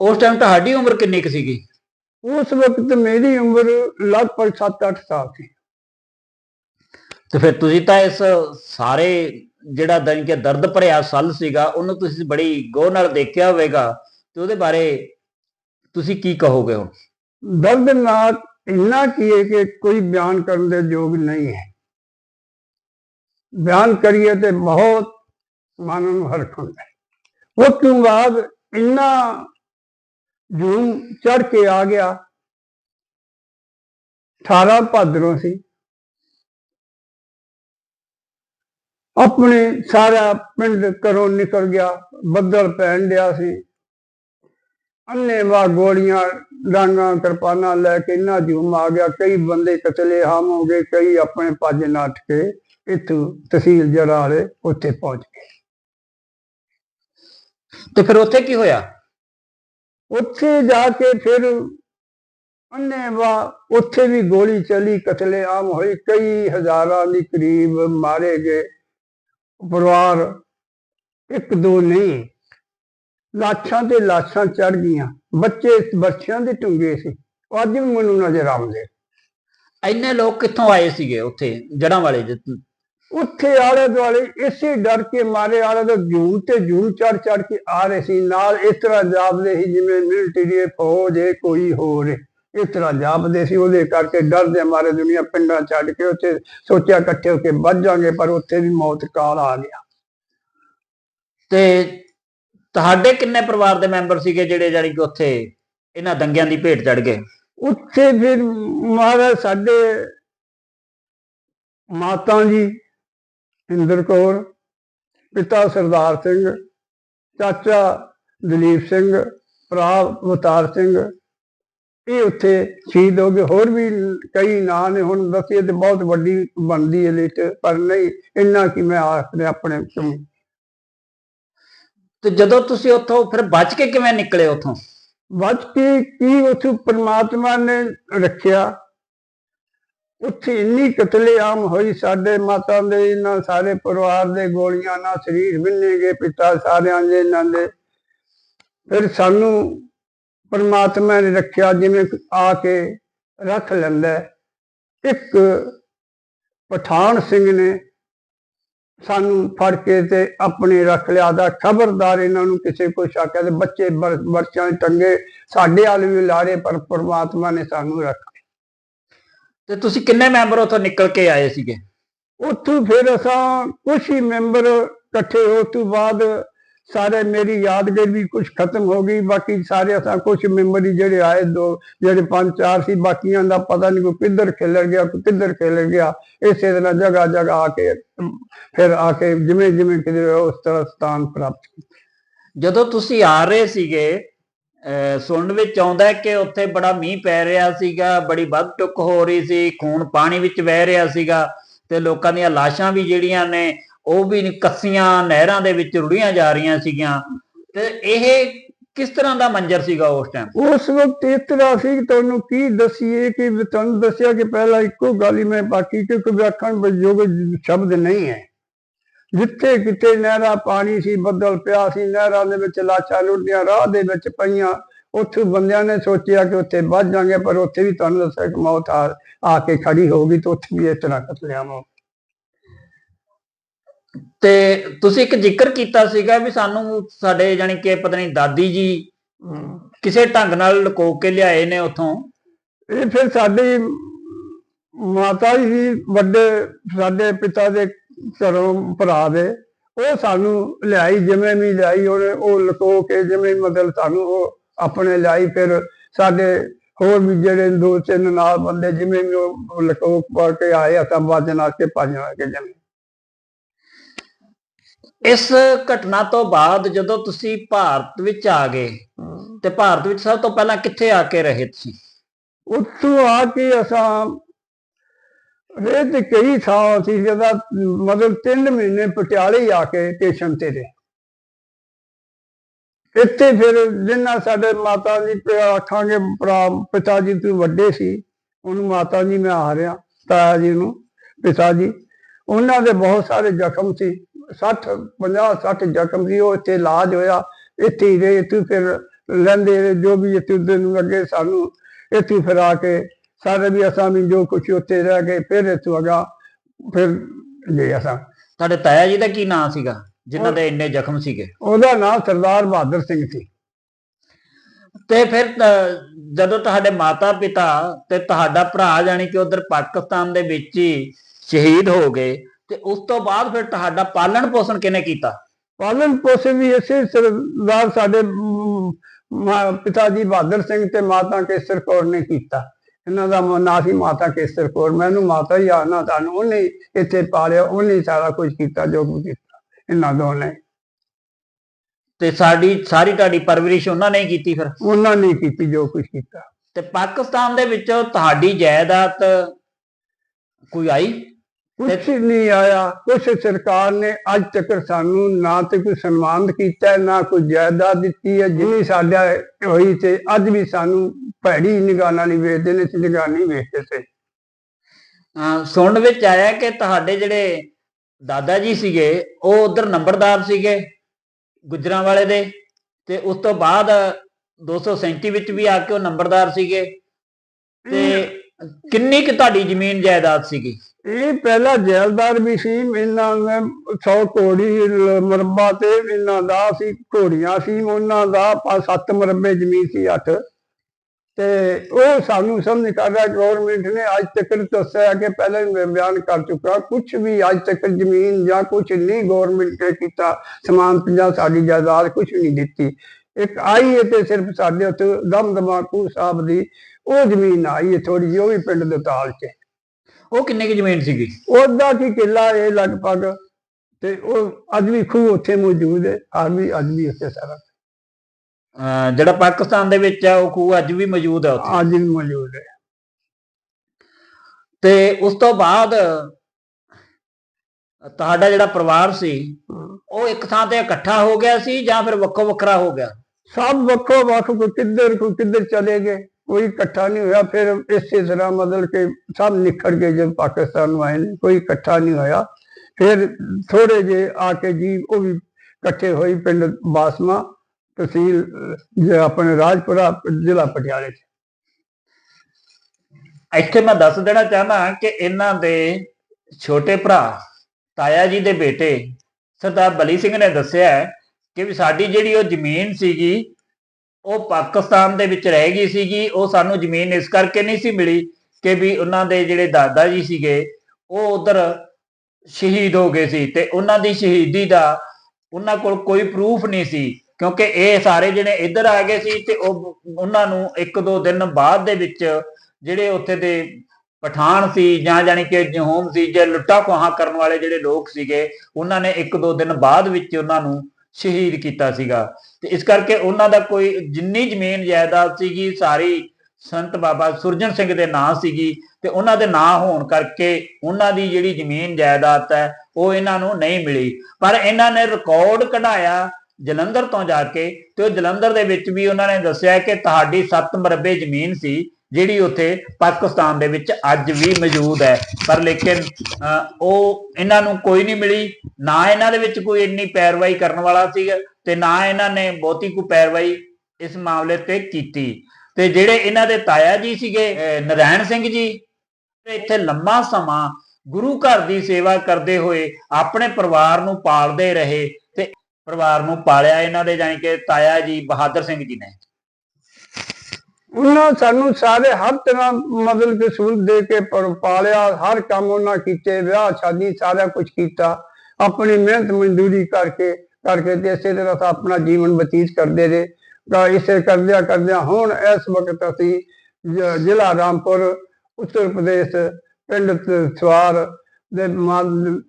ਉਸ ਟਾਈਮ ਤੁਹਾਡੀ ਉਮਰ ਕਿੰਨੀ ਕੁ ਸੀਗੀ?
ਉਸ ਵਕਤ ਮੇਰੀ ਉਮਰ ਲਗਭਗ 7-8 ਸਾਲ ਸੀ।
ਤੇ ਫਿਰ ਤੁਸੀਂ ਤਾਂ ਇਸ ਸਾਰੇ ਜਿਹੜਾ ਜਾਣੀ ਕਿ ਦਰਦ ਭਰਿਆ ਸੱਲ ਸੀਗਾ ਉਹਨੂੰ ਤੁਸੀਂ ਬੜੀ ਗੌਰ ਨਾਲ ਦੇਖਿਆ ਹੋਵੇਗਾ ਤੇ ਉਹਦੇ ਬਾਰੇ ਤੁਸੀਂ ਕੀ ਕਹੋਗੇ ਹੁਣ?
ਦਰਦਨਾਕ ਇੰਨਾ ਕੀ ਹੈ ਕਿ ਕੋਈ ਬਿਆਨ ਕਰਨ ਦੇ ਯੋਗ ਨਹੀਂ ਹੈ। ਬਿਆਨ ਕਰੀਏ ਤੇ ਬਹੁਤ ਮਨ ਨੂੰ ਹਰਖ ਹੁੰਦਾ ਹੈ। ਉਸ ਤੋਂ ਬਾਅਦ ਇੰਨਾ ਜੂਨ ਚੜ ਕੇ ਆ ਗਿਆ। 18 ਭਾਦਰੋਂ ਸੀ। ਆਪਣੇ ਸਾਰਾ ਪਿੰਡ ਘਰੋਂ ਨਿਕਲ ਗਿਆ, ਬੱਦਲ ਪੈਣ ਡਿਆ ਸੀ। ਅੰਨੇਵਾ ਗੋਲੀਆਂ ਡਾਂਗਾਂ ਕਿਰਪਾਨਾਂ ਲੈ ਕੇ ਇੰਨਾ ਜੂਮ ਆ ਗਿਆ। ਕਈ ਬੰਦੇ ਕਤਲੇ ਆਮ ਹੋ ਗਏ ਕਈ ਆਪਣੇ ਭੱਜ ਨੱਠ ਕੇ ਇੱਥੋਂ ਤਹਿਸੀਲ ਵਾਲੇ ਉੱਥੇ ਪਹੁੰਚ ਗਏ।
ਤੇ ਫਿਰ ਉੱਥੇ ਕੀ ਹੋਇਆ?
ਉੱਥੇ ਜਾ ਕੇ ਫਿਰ ਅੰਨੇ ਵਾ ਉੱਥੇ ਵੀ ਗੋਲੀ ਚੱਲੀ ਕਤਲੇ ਆਮ ਹੋਈ ਕਈ ਹਜ਼ਾਰਾਂ ਦੀ ਕਰੀਬ ਮਾਰੇ ਗਏ। ਪਰਿਵਾਰ ਇੱਕ ਦੋ ਨਹੀਂ ਲਾਸ਼ਾਂ ਤੇ ਲਾਸ਼ਾਂ ਚੜ ਗਈਆਂ ਬੱਚੇ ਬੱਚਿਆਂ ਦੇ ਟੁੰਗੇ ਸੀ। ਅੱਜ ਵੀ ਮੈਨੂੰ ਨਜ਼ਰ ਆਉਂਦੇ।
ਇੰਨੇ ਲੋਕ ਕਿੱਥੋਂ ਆਏ ਸੀਗੇ ਉੱਥੇ ਜੜਾਂ ਵਾਲੇ ਜਿ-
ਉੱਥੇ ਆਲੇ ਦੁਆਲੇ ਇਸੇ ਡਰ ਕੇ ਮਾਰੇ ਆਲੇ ਤੋਂ ਜੂਨ ਤੇ ਜੂਨ ਚੜ ਚੜ ਕੇ ਆ ਰਹੇ ਸੀ। ਨਾਲ ਇਸ ਤਰ੍ਹਾਂ ਜਾਪਦੇ ਸੀ ਜਿਵੇਂ ਮਿਲਟਰੀ ਦੀ ਫੌਜ ਹੈ ਕੋਈ ਹੋਰ ਹੈ ਇਸ ਤਰ੍ਹਾਂ ਜਾਪਦੇ ਸੀ। ਉਹਦੇ ਕਰਕੇ ਡਰਦੇ ਮਾਰੇ ਦੁਨੀਆ ਪਿੰਡਾਂ ਛੱਡ ਕੇ। ਉੱਥੇ ਸੋਚਿਆ ਇਕੱਠੇ ਹੋ ਕੇ ਵੱਜ ਜਾਾਂਗੇ ਪਰ ਉੱਥੇ ਵੀ ਮੌਤ ਕਾਲ ਆ ਗਿਆ।
ਤੇ ਤੁਹਾਡੇ ਕਿੰਨੇ ਪਰਿਵਾਰ ਦੇ ਮੈਂਬਰ ਸੀਗੇ ਜਿਹੜੇ ਜਾਨੀ ਕਿ ਉੱਥੇ ਇਹਨਾਂ ਦੰਗਿਆਂ ਦੀ ਭੇਟ ਚੜ ਗਏ?
ਉੱਥੇ ਫਿਰ ਮਹਾਰਾਜ ਸਾਡੇ ਮਾਤਾ ਜੀ, ਇੰਦਰ ਕੌਰ, ਪਿਤਾ ਸਰਦਾਰ ਸਿੰਘ, ਚਾਚਾ ਦਲੀਪ ਸਿੰਘ, ਭਰਾ ਅਵਤਾਰ ਸਿੰਘ, ਇਹ ਉੱਥੇ ਸ਼ਹੀਦ ਹੋ ਗਏ। ਹੋਰ ਵੀ ਕਈ ਨਾਂ ਨੇ, ਹੁਣ ਦੱਸੀਏ ਤੇ ਬਹੁਤ ਵੱਡੀ ਬਣਦੀ ਹੈ ਲਿਸਟ ਪਰ ਨਹੀਂ, ਇੰਨਾ ਕਿ ਮੈਂ ਆਖਦੇ ਆਪਣੇ ਚੋਂ
ਤੇ ਜਦੋਂ ਤੁਸੀਂ ਉੱਥੋਂ ਫਿਰ ਬਚ ਕੇ ਕਿਵੇਂ ਨਿਕਲੇ ਉੱਥੋਂ?
ਬਚ ਕੇ ਕੀ ਉੱਥੇ ਪ੍ਰਮਾਤਮਾ ਨੇ ਰੱਖਿਆ? ਉੱਥੇ ਇੰਨੀ ਕਤਲੇਆਮ ਹੋਈ ਸਾਡੇ ਮਾਤਾ ਦੇ, ਇਹਨਾਂ ਸਾਰੇ ਪਰਿਵਾਰ ਦੇ ਗੋਲੀਆਂ ਨਾਲ ਸਰੀਰ ਵਿੰਨੇ ਗਏ ਪਿਤਾ ਸਾਰਿਆਂ ਦੇ, ਇਹਨਾਂ ਦੇ। ਫਿਰ ਸਾਨੂੰ ਪ੍ਰਮਾਤਮਾ ਨੇ ਰੱਖਿਆ ਜਿਵੇਂ ਆ ਕੇ ਰੱਖ ਲੈਂਦਾ। ਇੱਕ ਪਠਾਨ ਸਿੰਘ ਨੇ ਸਾਨੂੰ ਫੜ ਕੇ ਤੇ ਆਪਣੇ ਰੱਖ ਲਿਆ ਦਾ। ਖਬਰਦਾਰ ਇਹਨਾਂ ਨੂੰ ਕਿਸੇ ਕੋਈ ਸ਼ੱਕ ਹੈ ਤੇ ਬੱਚੇ ਦੇ ਟੰਗੇ। ਸਾਡੇ ਵਾਲ ਵੀ ਲਾੜੇ ਪਰ ਪ੍ਰਮਾਤਮਾ ਨੇ ਸਾਨੂੰ ਰੱਖ
ਤੇ ਤੁਸੀਂ ਕਿੰਨੇ ਮੈਂਬਰ ਉੱਥੋਂ ਨਿਕਲ ਕੇ ਆਏ ਸੀਗੇ?
ਉੱਥੋਂ ਫਿਰ ਅਸਾਂ ਕੁਛ ਹੀ ਮੈਂਬਰ ਇਕੱਠੇ। ਹੋ ਤੋਂ ਬਾਅਦ ਸਾਰੇ ਮੇਰੀ ਯਾਦਗਾਰ ਵੀ ਕੁਝ ਖਤਮ ਹੋ ਗਈ, ਬਾਕੀ ਸਾਰੇ ਅਸਾਂ ਕੁਝ ਮੈਂਬਰ ਜਿਹੜੇ ਆਏ ਦੋ, ਜਿਹੜੇ ਪੰਜ, ਚਾਰ ਸੀ, ਬਾਕੀਆਂ ਦਾ ਪਤਾ ਨਹੀਂ ਕੋਈ ਕਿੱਧਰ ਖਿਲਰ ਗਿਆ, ਕੋਈ ਕਿੱਧਰ ਖਿਲਰ ਗਿਆ, ਇਸੇ ਤਰ੍ਹਾਂ ਜਗ੍ਹਾ ਜਗ੍ਹਾ ਆ ਕੇ ਫਿਰ ਆ ਕੇ ਜਿਵੇਂ ਜਿਵੇਂ ਕਿਤੇ ਉਸ ਤਰ੍ਹਾਂ ਸਥਾਨ ਪ੍ਰਾਪਤ ਕੀਤਾ।
ਜਦੋਂ ਤੁਸੀਂ ਆ ਰਹੇ ਸੀਗੇ, ਅਹ, ਸੁਣਨ ਵਿੱਚ ਆਉਂਦਾ ਕਿ ਉੱਥੇ ਬੜਾ ਮੀਂਹ ਪੈ ਰਿਹਾ ਸੀਗਾ, ਬੜੀ ਵੱਧ ਟੁੱਕ ਹੋ ਰਹੀ ਸੀ, ਖੂਨ ਪਾਣੀ ਵਿੱਚ ਵਹਿ ਰਿਹਾ ਸੀਗਾ, ਤੇ ਲੋਕਾਂ ਦੀਆਂ ਲਾਸ਼ਾਂ ਵੀ ਜਿਹੜੀਆਂ ਨੇ ਉਹ ਵੀ ਕੱਸੀਆਂ ਨਹਿਰਾਂ ਦੇ ਵਿੱਚ ਰੁੜੀਆਂ ਜਾ ਰਹੀਆਂ ਸੀਗੀਆਂ। ਤੇ ਇਹ ਕਿਸ ਤਰ੍ਹਾਂ ਦਾ ਮੰਜ਼ਰ ਸੀਗਾ ਉਸ ਟਾਈਮ
ਉਸ ਵਕਤ ਇਸ ਤਰ੍ਹਾਂ ਸੀ ਤੁਹਾਨੂੰ ਕੀ ਦਸੀਏ ਕਿ ਤੁਹਾਨੂੰ ਦੱਸਿਆ ਕਿ ਪਹਿਲਾਂ ਇੱਕੋ ਗੱਲ ਹੀ ਮੈਂ ਬਾਕੀ ਕਿਉਂਕਿ ਵਿਆਖਣ ਯੋਗ ਸ਼ਬਦ ਨਹੀਂ ਹੈ। ਜਿੱਥੇ ਕਿਤੇ ਨਹਿਰਾ ਪਾਣੀ ਸੀ, ਬੱਦਲ ਪਿਆ ਸੀ, ਨਹਿਰਾਂ ਦੇ ਵਿੱਚ ਲਾਚਾ ਲੁੱਟੀਆਂ ਰਾਹ ਦੇ ਵਿੱਚ ਪਈਆਂ। ਉੱਥੇ ਬੰਦਿਆਂ ਨੇ ਸੋਚਿਆ ਕਿ ਉੱਥੇ ਵੱਜ ਜਾਾਂਗੇ ਪਰ ਉੱਥੇ ਵੀ ਤੁਹਾਨੂੰ ਦੱਸਿਆ ਕਿ ਮੌਤ ਆ ਕੇ ਖੜੀ ਹੋ ਗਈ ਤੇ ਉੱਥੇ ਵੀ ਇਸ ਤਰ੍ਹਾਂ ਕਤਲਿਆਮ
ਤੇ ਤੁਸੀਂ ਇੱਕ ਜ਼ਿਕਰ ਕੀਤਾ ਸੀਗਾ ਵੀ ਸਾਨੂੰ ਸਾਡੇ ਜਾਨੀ ਕਿ ਪਤਾ ਨਹੀਂ ਦਾਦੀ ਜੀ ਕਿਸੇ ਢੰਗ ਨਾਲ ਲੁਕੋ ਕੇ ਲਿਆਏ ਨੇ ਉੱਥੋਂ?
ਇਹ ਫਿਰ ਸਾਡੀ ਮਾਤਾ ਜੀ ਵੱਡੇ, ਸਾਡੇ ਪਿਤਾ ਦੇ ਘਰੋਂ ਭਰਾ ਦੇ, ਉਹ ਸਾਨੂੰ ਲਿਆਈ, ਜਿਵੇਂ ਵੀ ਲਿਆਈ ਉਹਨੇ ਉਹ ਲੁਕੋ ਕੇ ਜਿਵੇਂ ਮਤਲਬ ਸਾਨੂੰ ਉਹ ਆਪਣੇ ਲਿਆਈ, ਫਿਰ ਸਾਡੇ ਹੋਰ ਵੀ ਜਿਹੜੇ ਦੋ ਤਿੰਨ ਨਾਲ ਬੰਦੇ ਜਿਵੇਂ ਵੀ ਉਹ ਲੁਕੋ ਪਾ ਕੇ ਆਏ ਅਸਾਂ ਤਾਂ ਬਾਜਣ ਕੇ ਪਾਜਣ ਕੇ ਜਨ
ਇਸ ਘਟਨਾ ਤੋਂ ਬਾਅਦ ਜਦੋਂ ਤੁਸੀਂ ਭਾਰਤ ਵਿੱਚ ਆ ਗਏ, ਤੇ ਭਾਰਤ ਵਿੱਚ ਸਭ ਤੋਂ ਪਹਿਲਾਂ ਕਿੱਥੇ ਆ ਕੇ ਰਹੇ ਤੁਸੀਂ?
ਉੱਥੋਂ ਆ ਕੇ ਅਸਾਂ ਰਹੇ ਤੇ ਕਈ ਥਾਂ ਸੀ ਜਿਹਦਾ ਮਤਲਬ 3 ਮਹੀਨੇ ਪਟਿਆਲੇ ਆ ਕੇ ਸਟੇਸ਼ਨ ਤੇ ਰਹੇ। ਇੱਥੇ ਫਿਰ ਜਿੰਨਾ ਸਾਡੇ ਮਾਤਾ ਜੀ ਆਖਾਂਗੇ ਭਰਾ, ਪਿਤਾ ਜੀ ਤੋਂ ਵੱਡੇ ਸੀ, ਉਹਨੂੰ ਮਾਤਾ ਜੀ ਮੈਂ ਆ ਰਿਹਾ ਤਾਇਆ ਜੀ ਨੂੰ, ਪਿਤਾ ਜੀ। ਉਹਨਾਂ ਦੇ ਬਹੁਤ ਸਾਰੇ ਜ਼ਖਮ ਸੀ। 60 50 60 ਜ਼ਖਮ ਸੀ ਉਹ ਇੱਥੇ ਇਲਾਜ ਹੋਇਆ। ਇੱਥੇ ਹੀ ਰਹੇ ਇੱਥੇ ਫਿਰ ਲੈਂਦੇ ਜੋ ਵੀ ਇੱਥੇ ਨੂੰ ਲੱਗੇ ਸਾਨੂੰ ਇੱਥੇ ਫਿਰ ਆ ਕੇ ਸਾਰੇ ਵੀ ਅਸਾਂ ਵੀ ਜੋ ਕੁਛ ਉੱਥੇ ਰਹਿ ਗਏ ਫਿਰ ਇੱਥੋਂ ਅਗਾ ਫਿਰ ਗਏ ਅਸਾਂ।
ਤੁਹਾਡੇ ਤਾਇਆ ਜੀ ਦਾ ਕੀ ਨਾਂ ਸੀਗਾ ਜਿਨ੍ਹਾਂ ਦੇ ਇੰਨੇ ਜ਼ਖਮ ਸੀਗੇ?
ਉਹਦਾ ਨਾਮ ਸਰਦਾਰ ਬਹਾਦਰ ਸਿੰਘ ਸੀ।
ਤੇ ਫਿਰ ਜਦੋਂ ਤੁਹਾਡੇ ਮਾਤਾ ਪਿਤਾ ਤੇ ਤੁਹਾਡਾ ਭਰਾ ਜਾਨੀ ਕਿ ਉਧਰ ਪਾਕਿਸਤਾਨ ਦੇ ਵਿੱਚ ਹੀ ਸ਼ਹੀਦ ਹੋ ਗਏ ਤੇ ਉਸ ਤੋਂ ਬਾਅਦ ਫਿਰ ਤੁਹਾਡਾ ਪਾਲਣ ਪੋਸ਼ਣ ਕਿਹਨੇ ਕੀਤਾ?
ਪਾਲਣ ਪੋਸ਼ਣ ਵੀ ਇਸੇ ਸਰਦਾਰ ਸਾਡੇ ਪਿਤਾ ਜੀ ਬਹਾਦਰ ਸਿੰਘ ਤੇ ਮਾਤਾ ਕੇਸਰ ਕੌਰ ਨੇ ਕੀਤਾ। ਇਹਨਾਂ ਦਾ ਨਾਂ ਸੀ ਮਾਤਾ ਕੇਸਰ ਕੌਰ। ਮੈਨੂੰ ਮਾਤਾ ਹੀ ਆਣਾ ਤੁਹਾਨੂੰ ਉਹਨੇ ਹੀ ਇੱਥੇ ਪਾਲਿਆ ਉਹਨੇ ਹੀ ਸਾਰਾ ਕੁਝ ਕੀਤਾ ਜੋ ਕੁਝ ਕੀਤਾ। ਇਹਨਾਂ ਦੋਨੇ।
ਤੇ ਸਾਡੀ ਸਾਰੀ ਤੁਹਾਡੀ ਪਰਵਰਿਸ਼ ਉਹਨਾਂ ਨੇ ਹੀ ਕੀਤੀ ਫਿਰ?
ਉਹਨਾਂ ਨੇ ਹੀ ਕੀਤੀ ਜੋ ਕੁਝ ਕੀਤਾ।
ਤੇ ਪਾਕਿਸਤਾਨ ਦੇ ਵਿੱਚੋਂ ਤੁਹਾਡੀ ਜਾਇਦਾਦ ਕੋਈ ਆਈ?
ਕੁਛ ਨਹੀਂ ਆਇਆ। ਕੁਛ ਸਰਕਾਰ ਨੇ ਅੱਜ ਤੱਕ ਸਾਨੂੰ ਨਾ ਤੇ ਕੋਈ ਸਨਮਾਨ ਕੀਤਾ ਨਾ ਕੋਈ ਜਾਇਦਾਦ ਦਿੱਤੀ ਹੈ। ਜਿੰਨੀ ਸਾਡਾ ਹੋਈ ਤੇ ਅੱਜ ਵੀ ਸਾਨੂੰ ਭੈੜੀ ਨਿਗਾਹ ਨਾਲ ਹੀ ਵੇਖਦੇ ਨੇ ਤੇ ਨਿਗਾਹ ਨਹੀਂ ਵੇਖਦੇ ਤੇ।
ਸੁਣਨ ਵਿੱਚ ਆਇਆ ਕਿ ਤੁਹਾਡੇ ਜਿਹੜੇ ਦਾਦਾ ਜੀ ਸੀਗੇ ਉਹ ਉਧਰ ਨੰਬਰਦਾਰ ਸੀਗੇ ਗੁਜਰਾਂ ਵਾਲੇ ਦੇ ਤੇ ਉਸ ਤੋਂ ਬਾਅਦ 237 ਵਿੱਚ ਵੀ ਆ ਕੇ ਉਹ ਨੰਬਰਦਾਰ ਸੀਗੇ। ਤੇ ਕਿੰਨੀ ਕੁ ਤੁਹਾਡੀ ਜ਼ਮੀਨ ਜਾਇਦਾਦ ਸੀਗੀ?
ਇਹ ਪਹਿਲਾ ਜੈਲਦਾਰ ਵੀ ਸੀ, ਇਹਨਾਂ ਨੇ 100 ਘੋੜੀ, ਲ- ਮੁਰੱਬਾ ਤੇ ਇਹਨਾਂ ਦਾ ਸੀ, ਘੋੜੀਆਂ ਸੀ, ਉਹਨਾਂ ਦਾ ਸੱਤ ਮੁਰੱਬੇ ਜ਼ਮੀਨ ਸੀ, ਅੱਠ। ਤੇ ਉਹ ਸਾਨੂੰ ਸਮਝ ਕਰਦਾ ਗਵਰਨਮੈਂਟ ਨੇ ਅੱਜ ਤੱਕ ਦੱਸਿਆ ਕਿ ਪਹਿਲਾਂ ਮੈਂ ਬਿਆਨ ਕਰ ਚੁੱਕਾ ਕੁਝ ਵੀ ਅੱਜ ਤੱਕ ਜ਼ਮੀਨ ਜਾਂ ਕੁਝ ਨਹੀਂ ਗਵਰਨਮੈਂਟ ਨੇ ਕੀਤਾ, ਸਮਾਨ ਪੰਜਾਬ ਸਾਡੀ ਜਾਇਦਾਦ ਕੁਝ ਨਹੀਂ ਦਿੱਤੀ। ਇੱਕ ਆਈ ਹੈ ਤੇ ਸਿਰਫ ਸਾਡੇ ਉੱਤੇ ਦਮ ਦਮਾਕੂ ਸਾਹਿਬ ਦੀ, ਉਹ ਜ਼ਮੀਨ ਆਈ ਹੈ ਥੋੜੀ ਜਿਹੀ, ਉਹ ਵੀ ਪਿੰਡ ਦੇ ਤਾਲ 'ਚ।
ਉਹ ਕਿੰਨੇ ਕੁ ਜ਼ਮੀਨ ਸੀਗੀ?
ਉਹਦਾ ਕੀ ਕਿੱਲਾ ਇਹ ਲਗਭਗ? ਤੇ ਉਹ ਅੱਜ ਵੀ ਖੂਹ ਉੱਥੇ ਮੌਜੂਦ ਹੈ ਅੱਜ ਵੀ ਅੱਜ ਵੀ ਉੱਥੇ ਸਾਰਾ।
ਅਹ ਜਿਹੜਾ ਪਾਕਿਸਤਾਨ ਦੇ ਵਿੱਚ ਆ ਉਹ ਖੂਹ ਅੱਜ ਵੀ ਮੌਜੂਦ ਹੈ ਉੱਥੇ?
ਅੱਜ ਵੀ ਮੌਜੂਦ ਹੈ।
ਤੇ ਉਸ ਤੋਂ ਬਾਅਦ ਤੁਹਾਡਾ ਜਿਹੜਾ ਪਰਿਵਾਰ ਸੀ ਉਹ ਇੱਕ ਥਾਂ ਤੇ ਇਕੱਠਾ ਹੋ ਗਿਆ ਸੀ ਜਾਂ ਫਿਰ ਵੱਖੋ ਵੱਖਰਾ ਹੋ ਗਿਆ?
ਸਭ ਵੱਖੋ ਵੱਖ ਕਿੱਧਰ ਕਿੱਧਰ ਚਲੇ ਗਏ। ਕੋਈ ਇਕੱਠਾ ਨਹੀਂ ਹੋਇਆ, ਫਿਰ ਇਸੇ ਤਰ੍ਹਾਂ ਮਤਲਬ ਕਿ ਸਭ ਨਿਖਰ ਗਏ ਜਦ ਪਾਕਿਸਤਾਨ ਨੂੰ ਆਏ ਨੇ, ਕੋਈ ਇਕੱਠਾ ਨਹੀਂ ਹੋਇਆ। ਫਿਰ ਥੋੜੇ ਜੇ ਆ ਕੇ ਜੀ, ਉਹ ਵੀ ਇਕੱਠੇ ਹੋਈ ਪਿੰਡ ਬਾਸਮਾ ਤਹਿਸੀਲ ਜੇ ਆਪਣੇ ਰਾਜਪੁਰਾ ਜ਼ਿਲ੍ਹਾ ਪਟਿਆਲੇ 'ਚ।
ਇੱਥੇ ਮੈਂ ਦੱਸ ਦੇਣਾ ਚਾਹੁੰਦਾ ਕਿ ਇਹਨਾਂ ਦੇ ਛੋਟੇ ਭਰਾ ਤਾਇਆ ਜੀ ਦੇ ਬੇਟੇ ਸਰਦਾਰ ਬਲੀ ਸਿੰਘ ਨੇ ਦੱਸਿਆ ਕਿ ਵੀ ਸਾਡੀ ਜਿਹੜੀ ਉਹ ਜ਼ਮੀਨ ਸੀਗੀ ਉਹ ਪਾਕਿਸਤਾਨ ਦੇ ਵਿੱਚ ਰਹਿ ਗਈ ਸੀਗੀ, ਉਹ ਸਾਨੂੰ ਜ਼ਮੀਨ ਇਸ ਕਰਕੇ ਨਹੀਂ ਸੀ ਮਿਲੀ ਕਿ ਵੀ ਉਹਨਾਂ ਦੇ ਜਿਹੜੇ ਦਾਦਾ ਜੀ ਸੀਗੇ, ਉਹ ਉਧਰ ਸ਼ਹੀਦ ਹੋ ਗਏ ਸੀ ਤੇ ਉਹਨਾਂ ਦੀ ਸ਼ਹੀਦੀ ਦਾ ਉਹਨਾਂ ਕੋਲ ਕੋਈ ਪ੍ਰੂਫ ਨਹੀਂ ਸੀ ਕਿਉਂਕਿ ਇਹ ਸਾਰੇ ਜਿਹੜੇ ਇੱਧਰ ਆ ਗਏ ਸੀ ਤੇ ਉਹ ਉਹਨਾਂ ਨੂੰ ਇੱਕ ਦੋ ਦਿਨ ਬਾਅਦ ਦੇ ਵਿੱਚ ਜਿਹੜੇ ਉੱਥੇ ਦੇ ਪਠਾਨ ਸੀ ਜਾਂ ਜਾਣੀ ਕਿ ਜਹੂਮ ਸੀ ਜੇ ਲੁੱਟਾ ਖੋਹਾਂ ਕਰਨ ਵਾਲੇ ਜਿਹੜੇ ਲੋਕ ਸੀਗੇ, ਉਹਨਾਂ ਨੇ ਇੱਕ ਦੋ ਦਿਨ ਬਾਅਦ ਵਿੱਚ ਉਹਨਾਂ ਨੂੰ ਸ਼ਹੀਦ ਕੀਤਾ ਸੀਗਾ। ਤੇ ਇਸ ਕਰਕੇ ਉਹਨਾਂ ਦਾ ਕੋਈ ਜਿੰਨੀ ਜ਼ਮੀਨ ਜਾਇਦਾਦ ਸੀਗੀ, ਸਾਰੀ ਸੰਤ ਬਾਬਾ ਸੁਰਜਨ ਸਿੰਘ ਦੇ ਨਾਂ ਸੀਗੀ ਤੇ ਉਹਨਾਂ ਦੇ ਨਾਂ ਹੋਣ ਕਰਕੇ ਉਹਨਾਂ ਦੀ ਜਿਹੜੀ ਜ਼ਮੀਨ ਜਾਇਦਾਦ ਹੈ, ਉਹ ਇਹਨਾਂ ਨੂੰ ਨਹੀਂ ਮਿਲੀ। ਪਰ ਇਹਨਾਂ ਨੇ ਰਿਕਾਰਡ ਕਢਾਇਆ ਜਲੰਧਰ ਤੋਂ ਜਾ ਕੇ ਤੇ ਉਹ ਜਲੰਧਰ ਦੇ ਵਿੱਚ ਵੀ ਉਹਨਾਂ ਨੇ ਦੱਸਿਆ ਕਿ ਤੁਹਾਡੀ 7 ਮਰਬੇ ਜ਼ਮੀਨ ਸੀ ਜਿਹੜੀ ਉੱਥੇ ਪਾਕਿਸਤਾਨ ਦੇ ਵਿੱਚ ਅੱਜ ਵੀ ਮੌਜੂਦ ਹੈ। ਪਰ ਲੇਕਿਨ ਅਹ, ਉਹ ਇਹਨਾਂ ਨੂੰ ਕੋਈ ਨਹੀਂ ਮਿਲੀ। ਨਾ ਇਹਨਾਂ ਦੇ ਵਿੱਚ ਕੋਈ ਇੰਨੀ ਪੈਰਵਾਈ ਕਰਨ ਵਾਲਾ ਸੀ ਤੇ ਨਾ ਇਹਨਾਂ ਨੇ ਬਹੁਤੀ ਕੋਈ ਪੈਰਵਾਈ ਇਸ ਮਾਮਲੇ ਤੇ ਕੀਤੀ। ਤੇ ਜਿਹੜੇ ਇਹਨਾਂ ਦੇ ਤਾਇਆ ਜੀ ਸੀਗੇ ਅਹ, ਨਰਾਇਣ ਸਿੰਘ ਜੀ ਇੱਥੇ ਲੰਮਾ ਸਮਾਂ ਗੁਰੂ ਘਰ ਦੀ ਸੇਵਾ ਕਰਦੇ ਹੋਏ ਆਪਣੇ ਪਰਿਵਾਰ ਨੂੰ ਪਾਲਦੇ ਰਹੇ ਤੇ ਪਰਿਵਾਰ ਨੂੰ ਪਾਲਿਆ ਇਹਨਾਂ ਦੇ ਜਾਣੀ ਕਿ ਤਾਇਆ ਜੀ ਬਹਾਦਰ ਸਿੰਘ ਜੀ ਨੇ।
ਉਹਨਾਂ ਸਾਨੂੰ ਸਾਰੇ ਹਰ ਤਰ੍ਹਾਂ ਮਤਲਬ ਕਿ ਸਹੂਲਤ ਦੇ ਕੇ ਪਾਲਿਆ ਹਰ ਕੰਮ ਉਹਨਾਂ ਕੀਤੇ ਵਿਆਹ ਸ਼ਾਦੀ ਸਾਰਾ ਕੁਝ ਕੀਤਾ। ਆਪਣੀ ਮਿਹਨਤ ਮਜ਼ਦੂਰੀ ਕਰਕੇ ਕਰਕੇ ਤੇ ਇਸੇ ਤਰ੍ਹਾਂ ਆਪਣਾ ਜੀਵਨ ਬਤੀਤ ਕਰਦੇ ਰਹੇ। ਤਾਂ ਇਸੇ ਕਰਦਿਆਂ ਕਰਦਿਆਂ ਹੁਣ ਇਸ ਵਕਤ ਅਸੀਂ ਜ਼ਿਲ੍ਹਾ ਰਾਮਪੁਰ ਉੱਤਰ ਪ੍ਰਦੇਸ਼ ਪਿੰਡ ਸਵਾਰ ਦੇ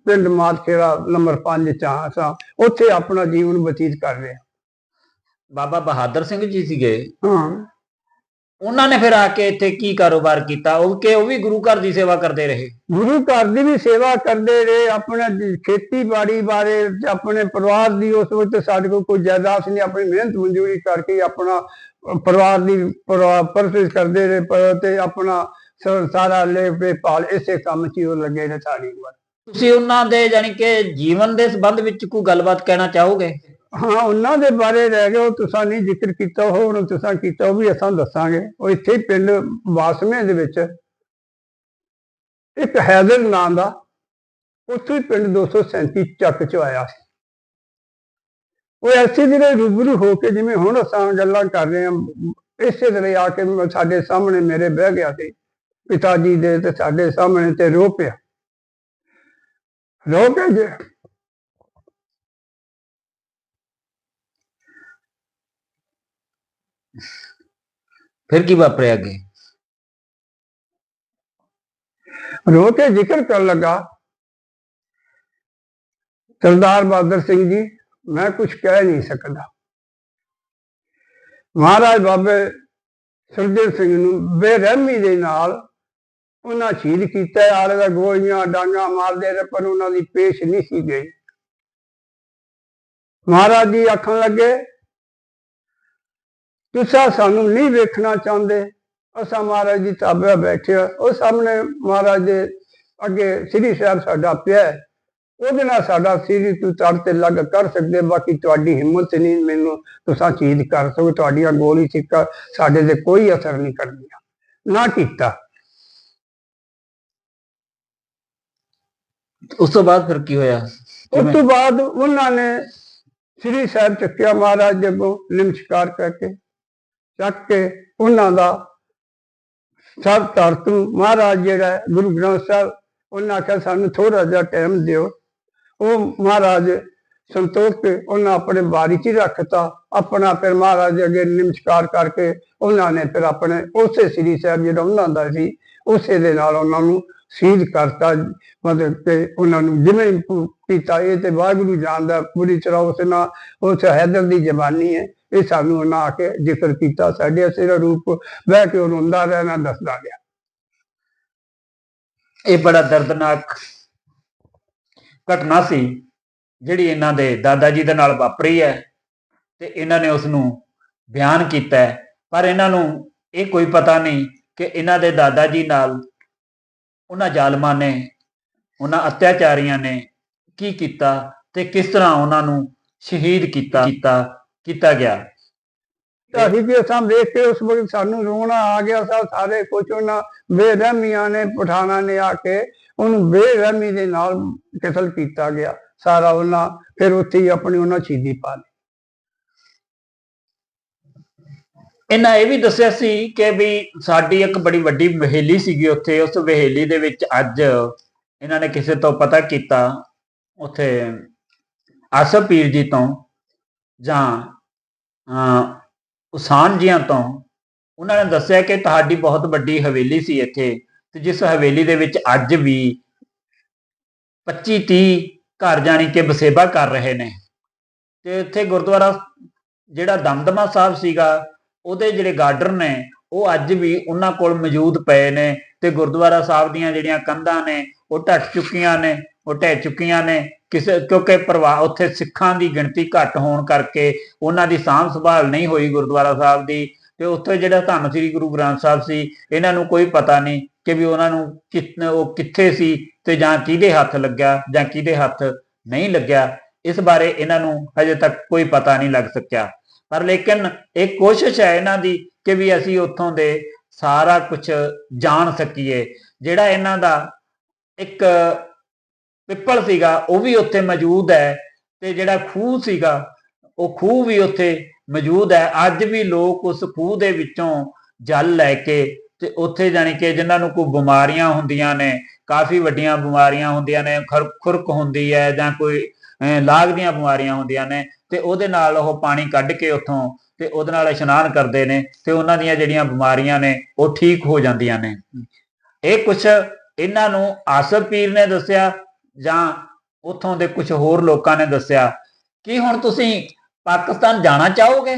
ਪਿੰਡ ਮਾਦਖੇੜਾ ਨੰਬਰ 5 ਚ ਹਾਂ ਸਾਂ। ਉੱਥੇ ਆਪਣਾ ਜੀਵਨ ਬਤੀਤ ਕਰ ਰਹੇ
ਬਾਬਾ ਬਹਾਦਰ ਸਿੰਘ ਜੀ ਸੀਗੇ।
ਹਾਂ।
ਉਹਨਾਂ ਨੇ ਫਿਰ ਆ ਕੇ ਇੱਥੇ ਕੀ ਕਾਰੋਬਾਰ ਕੀਤਾ? ਉਹ ਕਿ ਉਹ ਵੀ ਗੁਰੂ ਘਰ ਦੀ ਸੇਵਾ ਕਰਦੇ ਰਹੇ?
ਗੁਰੂ ਘਰ ਦੀ ਵੀ ਸੇਵਾ ਕਰਦੇ ਰਹੇ ਆਪਣਾ ਖੇਤੀਬਾੜੀ ਬਾਰੇ ਆਪਣੇ ਪਰਿਵਾਰ ਦੀ ਉਸ ਵਕਤ ਸਾਡੇ ਕੋਲ ਕੋਈ ਜਾਇਦਾਦ ਨਹੀਂ ਆਪਣੀ ਮਿਹਨਤ ਮਜ਼ਦੂਰੀ ਕਰਕੇ ਆਪਣਾ ਪਰਿਵਾਰ ਦੀ ਪਰਵਰਿਸ਼ ਕਰਦੇ ਰਹੇ ਤੇ ਆਪਣਾ ਸਾਰਾ ਲੈ ਪਾਲ ਇਸੇ ਕੰਮ 'ਚ ਹੀ ਉਹ ਲੱਗੇ ਨੇ ਸਾਰੀ ਉਮਰ
ਤੁਸੀਂ ਉਹਨਾਂ ਦੇ ਜਾਣੀ ਕਿ ਜੀਵਨ ਦੇ ਸੰਬੰਧ ਵਿੱਚ ਕੋਈ ਗੱਲਬਾਤ ਕਹਿਣਾ ਚਾਹੋਗੇ?
ਹਾਂ, ਉਹਨਾਂ ਦੇ ਬਾਰੇ ਰਹਿ ਗਏ, ਉਹ ਤੁਸੀਂ ਨਹੀਂ ਜ਼ਿਕਰ ਕੀਤਾ, ਉਹ ਹੁਣ ਤੁਸੀਂ ਕੀਤਾ, ਉਹ ਵੀ ਅਸਾਂ ਦੱਸਾਂਗੇ। ਉਹ ਇੱਥੇ ਹੀ ਪਿੰਡ ਵਾਸਮੇ ਦੇ ਵਿੱਚ। ਇੱਕ ਹੈਦਰ ਨਾਂ ਦਾ, ਉੱਥੇ ਹੀ ਪਿੰਡ 237 ਚੱਕ ਚ ਆਇਆ ਸੀ। ਉਹ ਐਸੇ ਜਿਹੜੇ ਰੂਬਰੂ ਹੋ ਕੇ ਜਿਵੇਂ ਹੁਣ ਅਸਾਂ ਗੱਲਾਂ ਕਰ ਰਹੇ ਹਾਂ, ਇਸੇ ਤਰ੍ਹਾਂ ਆ ਕੇ ਸਾਡੇ ਸਾਹਮਣੇ ਮੇਰੇ ਬਹਿ ਗਿਆ ਸੀ, ਪਿਤਾ ਜੀ ਦੇ ਤੇ ਸਾਡੇ ਸਾਹਮਣੇ ਤੇ ਰੋ ਪਿਆ। ਰੋ ਕੇ ਜੇ
ਫਿਰ ਕੀ ਵਾਪਰਿਆ ਅੱਗੇ?
ਰੋ ਕੇ ਜ਼ਿਕਰ ਕਰਨ ਲੱਗਾ। ਸਰਦਾਰ ਬਹਾਦਰ ਸਿੰਘ ਜੀ, ਮੈਂ ਕੁਝ ਕਹਿ ਨਹੀਂ ਸਕਦਾ। ਮਹਾਰਾਜ ਬਾਬੇ ਸੁਰਜੀਤ ਸਿੰਘ ਨੂੰ ਬੇਰਹਿਮੀ ਦੇ ਨਾਲ ਉਹਨਾਂ ਸ਼ਹੀਦ ਕੀਤਾ। ਆਲੇ ਦਾ ਗੋਲੀਆਂ, ਡਾਂਗਾ ਮਾਰਦੇ ਰਹੇ, ਪਰ ਉਹਨਾਂ ਦੀ ਪੇਸ਼ ਨਹੀਂ ਸੀ ਗਈ। ਮਹਾਰਾਜ ਜੀ ਆਖਣ ਲੱਗੇ ਤੁਸੀਂ ਸਾਨੂੰ ਨਹੀਂ ਵੇਖਣਾ ਚਾਹੁੰਦੇ। ਅਸਾਂ ਮਹਾਰਾਜ ਦੀ ਤਾਬੇ ਬੈਠੇ ਹਾਂ। ਉਹ ਸਾਹਮਣੇ ਮਹਾਰਾਜ ਦੇ ਅੱਗੇ ਸ੍ਰੀ ਸਾਹਿਬ ਸਾਡਾ ਪਿਆ। ਉਹਦੇ ਨਾਲ ਸਾਡਾ ਸ੍ਰੀ ਤੂੰ ਤੜ ਤੇ ਲੱਗ ਕਰ ਸਕਦੇ ਬਾਕੀ ਤੁਹਾਡੀ ਹਿੰਮਤ ਨਹੀਂ। ਮੈਨੂੰ ਤੁਸੀਂ ਚੀਜ਼ ਕਰ ਸਕੋ ਤੁਹਾਡੀਆਂ ਗੋਲੀ ਸਿੱਕਾ ਸਾਡੇ ਤੇ ਕੋਈ ਅਸਰ ਨਹੀਂ ਕਰਦੀਆਂ। ਨਾ ਕੀਤਾ।
ਉਸ ਤੋਂ ਬਾਅਦ ਫਿਰ ਕੀ ਹੋਇਆ?
ਉਸ ਤੋਂ ਬਾਅਦ ਉਹਨਾਂ ਨੇ ਸ੍ਰੀ ਸਾਹਿਬ ਚੱਕਿਆ ਮਹਾਰਾਜ ਦੇ ਨਮਸਕਾਰ ਕਰਕੇ ਚੱਕ ਕੇ ਉਹਨਾਂ ਦਾ ਸਭ ਧਰਤ ਮਹਾਰਾਜ ਜਿਹੜਾ ਗੁਰੂ ਗ੍ਰੰਥ ਸਾਹਿਬ, ਉਹਨਾਂ ਆਖਿਆ, ਸਾਨੂੰ ਥੋੜਾ ਜਿਹਾ ਟਾਈਮ ਦਿਓ। ਉਹ ਮਹਾਰਾਜ ਸੰਤੋਖ ਕੇ ਉਹਨਾਂ ਆਪਣੇ ਬਾਰੀ 'ਚ ਹੀ ਰੱਖਤਾ। ਆਪਣਾ ਫਿਰ ਮਹਾਰਾਜ ਅੱਗੇ ਨਮਸਕਾਰ ਕਰਕੇ ਉਹਨਾਂ ਨੇ ਫਿਰ ਆਪਣੇ ਉਸੇ ਸ੍ਰੀ ਸਾਹਿਬ ਜਿਹੜਾ ਉਹਨਾਂ ਦਾ ਸੀ, ਉਸੇ ਦੇ ਨਾਲ ਉਹਨਾਂ ਨੂੰ ਸ਼ਹੀਦ ਕਰਤਾ ਮਤਲਬ ਕਿ ਉਹਨਾਂ ਨੂੰ ਜਿਵੇਂ ਪੁ- ਇਹ ਤੇ ਵਾਹਿਗੁਰੂ ਜਾਣਦਾ ਪੂਰੀ ਤਰ੍ਹਾਂ ਉਸ ਨਾਲ, ਉਸ ਹੈਦਰ ਦੀ ਜ਼ਬਾਨੀ ਹੈ। ਇਹ ਸਾਨੂੰ ਉਹਨਾਂ ਆ ਕੇ ਜ਼ਿਕਰ ਕੀਤਾ, ਸਾਡੇ ਸਿਰ ਰੂਪ ਬਹਿ ਕੇ ਉਹ ਰੋਂਦਾ ਰਹਿਣਾ ਦੱਸਦਾ ਗਿਆ
ਇਹ ਬੜਾ ਦਰਦਨਾਕ ਘਟਨਾ ਸੀ, ਜਿਹੜੀ ਇਹਨਾਂ ਦੇ ਦਾਦਾ ਜੀ ਦੇ ਨਾਲ ਵਾਪਰੀ ਹੈ ਤੇ ਇਹਨਾਂ ਨੇ ਉਸ ਨੂੰ ਬਿਆਨ ਕੀਤਾ ਹੈ। ਪਰ ਇਹਨਾਂ ਨੂੰ ਇਹ ਕੋਈ ਪਤਾ ਨਹੀਂ ਕਿ ਇਹਨਾਂ ਦੇ ਦਾਦਾ ਜੀ ਨਾਲ ਉਹਨਾਂ ਜ਼ਾਲਮਾਂ ਨੇ, ਉਹਨਾਂ ਅਤਿਆਚਾਰੀਆਂ ਨੇ ਕੀ ਕੀਤਾ ਤੇ ਕਿਸ ਤਰ੍ਹਾਂ ਉਹਨਾਂ ਨੂੰ ਸ਼ਹੀਦ ਕੀਤਾ ਕੀਤਾ ਗਿਆ?
ਅਸੀਂ ਵੀ ਅਸਾਂ ਵੇਖ ਕੇ ਉਸ ਵਕਤ ਸਾਨੂੰ ਰੋਣਾ ਆ ਗਿਆ ਸਭ ਸਾਰੇ ਕੁਝ ਉਹਨਾਂ ਬੇਰਹਿਮੀਆਂ ਨੇ, ਪਠਾਣਾ ਨੇ ਆ ਕੇ ਉਹਨੂੰ ਬੇਰਹਿਮੀ ਦੇ ਨਾਲ ਕਤਲ ਕੀਤਾ ਗਿਆ। ਸਾਰਾ ਉਹਨਾਂ ਫਿਰ ਉੱਥੇ ਹੀ ਆਪਣੀ ਉਹਨਾਂ ਸ਼ਹੀਦੀ ਪਾ ਲਈ।
ਇਹਨਾਂ ਇਹ ਵੀ ਦੱਸਿਆ ਸੀ ਕਿ ਵੀ ਸਾਡੀ ਇੱਕ ਬੜੀ ਵੱਡੀ ਵਹੇਲੀ ਸੀਗੀ ਉੱਥੇ ਉਸ ਵਹੇਲੀ ਦੇ ਵਿੱਚ ਅੱਜ ਇਹਨਾਂ ਨੇ ਕਿਸੇ ਤੋਂ ਪਤਾ ਕੀਤਾ ਉੱਥੇ ਆਸਫ ਪੀਰ ਜੀ ਤੋਂ ਜਾਂ ਅਹ, ਉਸਾਨ ਜੀਆਂ ਤੋਂ। ਉਹਨਾਂ ਨੇ ਦੱਸਿਆ ਕਿ ਤੁਹਾਡੀ ਬਹੁਤ ਵੱਡੀ ਹਵੇਲੀ ਸੀ ਇੱਥੇ ਤੇ ਜਿਸ ਹਵੇਲੀ ਦੇ ਵਿੱਚ ਅੱਜ ਵੀ 25 30 ਘਰ ਜਾਣੀ ਕਿ ਬਸੇਬਾ ਕਰ ਰਹੇ ਨੇ। ਤੇ ਇੱਥੇ ਗੁਰਦੁਆਰਾ ਜਿਹੜਾ ਦਮਦਮਾ ਸਾਹਿਬ ਸੀਗਾ ਉਹਦੇ ਜਿਹੜੇ ਗਾਰਡਰ ਨੇ, ਉਹ ਅੱਜ ਵੀ ਉਹਨਾਂ ਕੋਲ ਮੌਜੂਦ ਪਏ ਨੇ ਤੇ ਗੁਰਦੁਆਰਾ ਸਾਹਿਬ ਦੀਆਂ ਜਿਹੜੀਆਂ ਕੰਧਾਂ ਨੇ, ਉਹ ਢੱਟ ਚੁੱਕੀਆਂ ਨੇ, ਉਹ ਢਹਿ ਚੁੱਕੀਆਂ ਨੇ। ਕਿਸੇ, ਕਿਉਂਕਿ ਪਰਿਵਾਰ ਉੱਥੇ ਸਿੱਖਾਂ ਦੀ ਗਿਣਤੀ ਘੱਟ ਹੋਣ ਕਰਕੇ ਉਹਨਾਂ ਦੀ ਸਾਂਭ ਸੰਭਾਲ ਨਹੀਂ ਹੋਈ ਗੁਰਦੁਆਰਾ ਸਾਹਿਬ ਦੀ। ਤੇ ਉੱਥੇ ਜਿਹੜਾ ਧੰਨ ਸ੍ਰੀ ਗੁਰੂ ਗ੍ਰੰਥ ਸਾਹਿਬ ਸੀ, ਇਹਨਾਂ ਨੂੰ ਕੋਈ ਪਤਾ ਨਹੀਂ ਕਿ ਵੀ ਉਹਨਾਂ ਨੂੰ ਕਿਤ, ਉਹ ਕਿੱਥੇ ਸੀ ਤੇ ਜਾਂ ਕਿਹਦੇ ਹੱਥ ਲੱਗਿਆ ਜਾਂ ਕਿਹਦੇ ਹੱਥ ਨਹੀਂ ਲੱਗਿਆ। ਇਸ ਬਾਰੇ ਇਹਨਾਂ ਨੂੰ ਹਜੇ ਤੱਕ ਕੋਈ ਪਤਾ ਨਹੀਂ ਲੱਗ ਸਕਿਆ। ਪਰ ਲੇਕਿਨ ਇਹ ਕੋਸ਼ਿਸ਼ ਹੈ ਇਹਨਾਂ ਦੀ ਕਿ ਵੀ ਅਸੀਂ ਉੱਥੋਂ ਦੇ ਸਾਰਾ ਕੁਝ ਜਾਣ ਸਕੀਏ। ਜਿਹੜਾ ਇਹਨਾਂ ਦਾ ਇੱਕ ਪਿੱਪਲ ਸੀਗਾ, ਉਹ ਵੀ ਉੱਥੇ ਮੌਜੂਦ ਹੈ ਤੇ ਜਿਹੜਾ ਖੂਹ ਸੀਗਾ, ਉਹ ਖੂਹ ਵੀ ਉੱਥੇ ਮੌਜੂਦ ਹੈ। ਅੱਜ ਵੀ ਲੋਕ ਉਸ ਖੂਹ ਦੇ ਵਿੱਚੋਂ ਜਲ ਲੈ ਕੇ ਤੇ ਉੱਥੇ ਜਾਣੀ ਕਿ ਜਿਨ੍ਹਾਂ ਨੂੰ ਕੋਈ ਬਿਮਾਰੀਆਂ ਹੁੰਦੀਆਂ ਨੇ, ਕਾਫੀ ਵੱਡੀਆਂ ਬਿਮਾਰੀਆਂ ਹੁੰਦੀਆਂ ਨੇ ਖੁਰ- ਖੁਰਕ ਹੁੰਦੀ ਹੈ ਜਾਂ ਕੋਈ ਲਾਗ ਦੀਆਂ ਬਿਮਾਰੀਆਂ ਹੁੰਦੀਆਂ ਨੇ ਤੇ ਉਹਦੇ ਨਾਲ ਉਹ ਪਾਣੀ ਕੱਢ ਕੇ ਉੱਥੋਂ ਤੇ ਉਹਦੇ ਨਾਲ ਇਸ਼ਨਾਨ ਕਰਦੇ ਨੇ ਤੇ ਉਹਨਾਂ ਦੀਆਂ ਜਿਹੜੀਆਂ ਬਿਮਾਰੀਆਂ ਨੇ ਉਹ ਠੀਕ ਹੋ ਜਾਂਦੀਆਂ ਨੇ। ਇਹ ਕੁਝ ਇਹਨਾਂ ਨੂੰ ਆਸਫ ਪੀਰ ਨੇ ਦੱਸਿਆ ਜਾਂ ਉੱਥੋਂ ਦੇ ਕੁਝ ਹੋਰ ਲੋਕਾਂ ਨੇ ਦੱਸਿਆ। ਕੀ ਹੁਣ ਤੁਸੀਂ ਪਾਕਿਸਤਾਨ ਜਾਣਾ ਚਾਹੋਗੇ?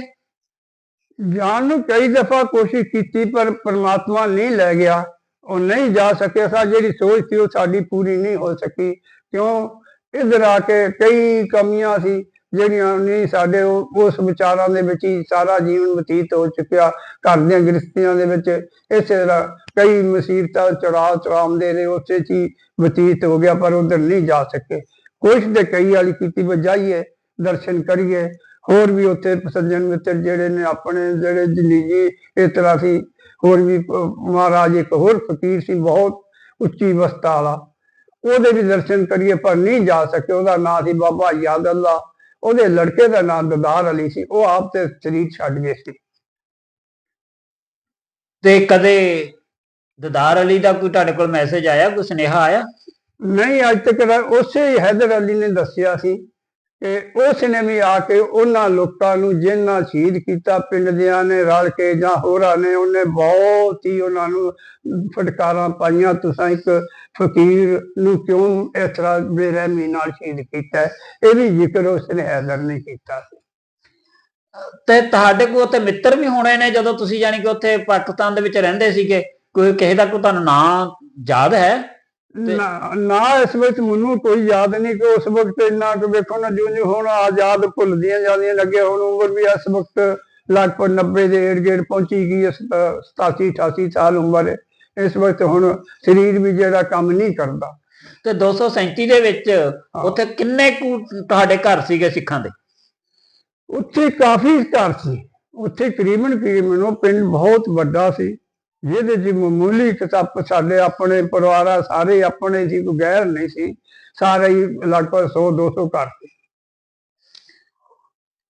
ਜਾਣ ਨੂੰ ਕਈ ਦਫਾ ਕੋਸ਼ਿਸ਼ ਕੀਤੀ ਪਰ ਪ੍ਰਮਾਤਮਾ ਨਹੀਂ ਲੈ ਗਿਆ। ਉਹ ਨਹੀਂ ਜਾ ਸਕਿਆ। ਸਾ ਜਿਹੜੀ ਸੋਚ ਸੀ ਉਹ ਸਾਡੀ ਪੂਰੀ ਨਹੀਂ ਹੋ ਸਕੀ। ਕਿਉਂ? ਇਧਰ ਆ ਕੇ ਕਈ ਕਮੀਆਂ ਸੀ, ਜਿਹੜੀਆਂ ਨਹੀਂ ਸਾਡੇ ਉਸ ਵਿਚਾਰਾਂ ਦੇ ਵਿੱਚ ਹੀ ਸਾਰਾ ਜੀਵਨ ਬਤੀਤ ਹੋ ਚੁੱਕਿਆ, ਘਰ ਦੀਆਂ ਗ੍ਰਸਤੀਆਂ ਦੇ ਵਿੱਚ। ਇਸੇ ਤਰ੍ਹਾਂ ਕਈ ਮੁਸੀਬਤਾਂ ਚੜਾ ਚੜਾਉਂਦੇ ਰਹੇ ਉਸੇ ਚ ਬਤੀਤ ਹੋ ਗਿਆ, ਪਰ ਉਧਰ ਨਹੀਂ ਜਾ ਸਕੇ। ਕੁਛ ਤੇ ਕਈ ਵਾਲੀ ਕੀਤੀ ਵੀ ਜਾਈਏ ਦਰਸ਼ਨ ਕਰੀਏ, ਹੋਰ ਵੀ ਉੱਥੇ ਸੱਜਣ ਮਿੱਤਰ ਜਿਹੜੇ ਨੇ, ਆਪਣੇ ਜਿਹੜੇ ਜ਼ਿੰਦਗੀ ਇਸ ਤਰ੍ਹਾਂ ਸੀ, ਹੋਰ ਵੀ ਮਹਾਰਾਜ ਇੱਕ ਹੋਰ ਫਕੀਰ ਸੀ, ਬਹੁਤ ਉੱਚੀ ਅਵਸਥਾ ਵਾਲਾ। ਉਹਦੇ ਵੀ ਦਰਸ਼ਨ ਕਰੀਏ ਪਰ ਨਹੀਂ ਜਾ ਸਕੇ। ਉਹਦਾ ਨਾਂ ਸੀ ਬਾਬਾ ਯਾਦ ਅੱਲਾ ਉਹਦੇ ਲੜਕੇ ਦਾ ਨਾਮ ਦਦਾਰ ਅਲੀ ਸੀ। ਉਹ ਆਪ ਤੇ ਸਰੀਰ ਛੱਡ ਗਏ ਸੀ।
ਤੇ ਕਦੇ ਦਦਾਰ ਅਲੀ ਦਾ ਕੋਈ ਤੁਹਾਡੇ ਕੋਲ ਮੈਸੇਜ ਆਇਆ? ਕੋਈ ਸੁਨੇਹਾ ਆਇਆ?
ਨਹੀਂ ਅੱਜ ਤੱਕ ਉਸੇ ਹੈਦਰ ਅਲੀ ਨੇ ਦੱਸਿਆ ਸੀ। ਕਿ ਉਸ ਨੇ ਵੀ ਆ ਕੇ ਉਹਨਾਂ ਲੋਕਾਂ ਨੂੰ ਜਿਨ੍ਹਾਂ ਸ਼ਹੀਦ ਕੀਤਾ, ਪਿੰਡ ਦਿਆਂ ਨੇ ਰਲ ਕੇ ਜਾਂ ਹੋਰਾਂ ਨੇ, ਉਹਨੇ ਬਹੁਤ ਹੀ ਉਹਨਾਂ ਨੂੰ ਫਟਕਾਰਾਂ ਪਾਈਆਂ। ਤੁਸੀਂ ਇੱਕ ਫਕੀਰ ਨੂੰ ਕਿਉਂ ਇਸ ਤਰ੍ਹਾਂ ਬੇਰਹਿਮੀ ਨਾਲ ਸ਼ਹੀਦ ਕੀਤਾ? ਇਹ ਵੀ ਜ਼ਿਕਰ ਉਸਨੇ ਹੈਦਰ ਨੇ ਕੀਤਾ ਸੀ।
ਤੇ ਤੁਹਾਡੇ ਕੋਲ ਉੱਥੇ ਮਿੱਤਰ ਵੀ ਹੋਣੇ ਨੇ, ਜਦੋਂ ਤੁਸੀਂ ਜਾਨੀ ਕਿ ਉੱਥੇ ਪਾਕਿਸਤਾਨ ਦੇ ਵਿੱਚ ਰਹਿੰਦੇ ਸੀਗੇ। ਕੋਈ ਕਿਸੇ ਦਾ ਕੋਈ ਤੁਹਾਨੂੰ ਨਾਂ ਯਾਦ ਹੈ?
ਨਾ ਨਾ ਇਸ ਵਿੱਚ ਮੈਨੂੰ ਕੋਈ ਯਾਦ ਨਹੀਂ ਕਿ ਉਸ ਵਕਤ ਇੰਨਾ ਕਿ ਵੇਖੋ ਨਾ ਜਿਉਂ ਜਿਉਂ ਹੁਣ ਆਜ਼ਾਦ ਭੁੱਲਦੀਆਂ ਜਾਂਦੀਆਂ ਲੱਗੇ ਹੁਣ ਉਮਰ ਵੀ ਇਸ ਵਕਤ ਲਗਭਗ 90 ਦੇ ਏੜ ਗੇੜ ਪਹੁੰਚੀ ਗਈ ਹੈ 87 88 ਸਾਲ ਉਮਰ ਹੈ। ਇਸ ਵਕਤ ਹੁਣ ਸਰੀਰ ਵੀ ਜਿਹੜਾ ਕੰਮ ਨਹੀਂ ਕਰਦਾ।
ਤੇ 237 ਦੇ ਵਿੱਚ ਉੱਥੇ ਕਿੰਨੇ ਕੁ ਤੁਹਾਡੇ ਘਰ ਸੀਗੇ ਸਿੱਖਾਂ ਦੇ?
ਉੱਥੇ ਕਾਫੀ ਘਰ ਸੀ। ਉੱਥੇ ਕਰੀਬਨ ਕਰੀਬਨ ਉਹ ਪਿੰਡ ਬਹੁਤ ਵੱਡਾ ਸੀ। ਜਿਹਦੇ ਚ ਮਾਮੂਲੀ ਕਿਤਾਬ ਸਾਡੇ ਆਪਣੇ ਪਰਿਵਾਰਾਂ ਸਾਰੇ ਆਪਣੇ ਸੀ ਕੋਈ ਗੈਰ ਨਹੀਂ ਸੀ ਸਾਰੇ ਹੀ ਲਗਭਗ 100 200 ਘਰ ਸੀ।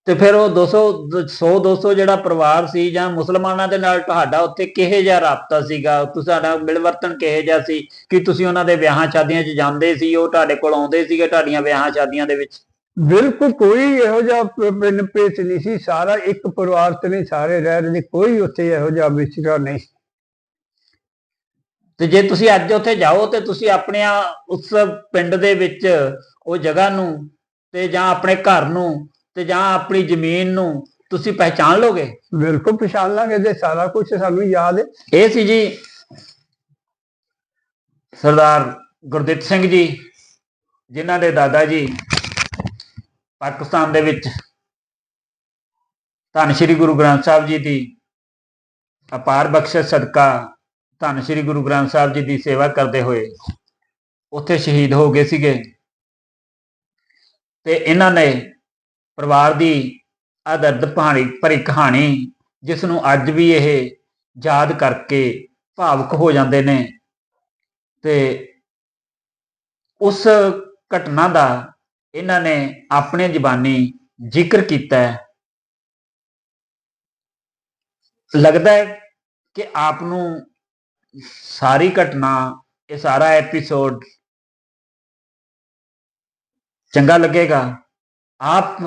ਤੇ ਫਿਰ ਉਹ 200 100 200 ਜਿਹੜਾ ਪਰਿਵਾਰ ਸੀ ਜਾਂ ਮੁਸਲਮਾਨਾਂ ਦੇ ਨਾਲ ਤੁਹਾਡਾ ਉੱਥੇ ਕਿਹੇ ਜਿਹਾ ਰਾਬਤਾ ਸੀਗਾ? ਤੁਹਾਡਾ ਮਿਲਵਰਤਨ ਕਿਹੇ ਜਿਹਾ ਸੀ? ਕਿ ਤੁਸੀਂ ਉਹਨਾਂ ਦੇ ਵਿਆਹਾਂ ਸ਼ਾਦੀਆਂ 'ਚ ਜਾਂਦੇ ਸੀ? ਉਹ ਤੁਹਾਡੇ ਕੋਲ ਆਉਂਦੇ ਸੀਗੇ ਤੁਹਾਡੀਆਂ ਵਿਆਹਾਂ ਸ਼ਾਦੀਆਂ ਦੇ ਵਿੱਚ?
ਬਿਲਕੁਲ ਕੋਈ ਇਹੋ ਜਿਹਾ ਪ- ਪਿੰਡ ਪੇਚ ਨਹੀਂ ਸੀ ਸਾਰਾ ਇੱਕ ਪਰਿਵਾਰ ਤੇ ਨਹੀਂ ਸਾਰੇ ਰਹਿ ਰਹੇ ਕੋਈ ਉੱਥੇ ਇਹੋ ਜਿਹਾ ਵਿਚਾਰ ਨਹੀਂ ਸੀ।
ਤੇ ਜੇ ਤੁਸੀਂ ਅੱਜ ਉੱਥੇ ਜਾਓ ਤੇ ਤੁਸੀਂ ਆਪਣੇ ਆ ਉਸ ਪਿੰਡ ਦੇ ਵਿੱਚ ਉਹ ਜਗ੍ਹਾ ਨੂੰ ਤੇ ਜਾਂ ਆਪਣੇ ਘਰ ਨੂੰ ਤੇ ਜਾਂ ਆਪਣੀ ਜ਼ਮੀਨ ਨੂੰ ਤੁਸੀਂ ਪਹਿਚਾਨ ਲੋਗੇ?
ਬਿਲਕੁਲ ਪਛਾਣ ਲਾਂਗੇ ਜੇ ਸਾਰਾ ਕੁਝ ਸਾਨੂੰ ਯਾਦ ਹੈ।
ਇਹ ਸੀ ਜੀ ਸਰਦਾਰ ਗੁਰਦਿੱਤ ਸਿੰਘ ਜੀ ਜਿਨ੍ਹਾਂ ਦੇ ਦਾਦਾ ਜੀ ਪਾਕਿਸਤਾਨ ਦੇ ਵਿੱਚ ਧੰਨ ਸ਼੍ਰੀ ਗੁਰੂ ਗ੍ਰੰਥ ਸਾਹਿਬ ਜੀ ਦੀ ਅਪਾਰ ਬਖਸ਼ਿਸ਼ ਸਦਕਾ ਧੰਨ ਸ਼੍ਰੀ ਗੁਰੂ ਗ੍ਰੰਥ ਸਾਹਿਬ ਜੀ ਦੀ ਸੇਵਾ ਕਰਦੇ ਹੋਏ ਉੱਥੇ ਸ਼ਹੀਦ ਹੋ ਗਏ ਸੀਗੇ। ਤੇ ਇਹਨਾਂ ਨੇ ਪਰਿਵਾਰ ਦੀ ਆ ਦਰਦ ਭਾਣੀ ਭਰੀ ਕਹਾਣੀ ਜਿਸ ਨੂੰ ਅੱਜ ਵੀ ਇਹ ਯਾਦ ਕਰਕੇ ਭਾਵੁਕ ਹੋ ਜਾਂਦੇ ਨੇ ਤੇ ਉਸ ਘਟਨਾ ਦਾ ਇਹਨਾਂ ਨੇ ਆਪਣੇ ਜ਼ਬਾਨੀ ਜ਼ਿਕਰ ਕੀਤਾ ਲੱਗਦਾ ਹੈ ਕਿ ਆਪ ਨੂੰ ਸਾਰੀ ਘਟਨਾ, ਇਹ ਸਾਰਾ ਐਪੀਸੋਡ ਚੰਗਾ ਲੱਗੇਗਾ। ਆਪ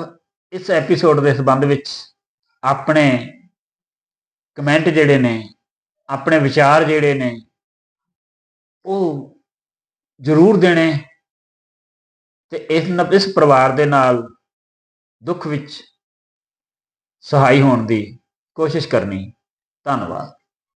ਇਸ ਐਪੀਸੋਡ ਦੇ ਸੰਬੰਧ ਵਿੱਚ ਆਪਣੇ ਕਮੈਂਟ ਜਿਹੜੇ ਨੇ, ਆਪਣੇ ਵਿਚਾਰ ਜਿਹੜੇ ਨੇ, ਉਹ ਜ਼ਰੂਰ ਦੇਣੇ ਤੇ ਇਸ ਇਸ ਪਰਿਵਾਰ ਦੇ ਨਾਲ ਦੁੱਖ ਵਿੱਚ ਸਹਾਈ ਹੋਣ ਦੀ ਕੋਸ਼ਿਸ਼ ਕਰਨੀ। ਧੰਨਵਾਦ।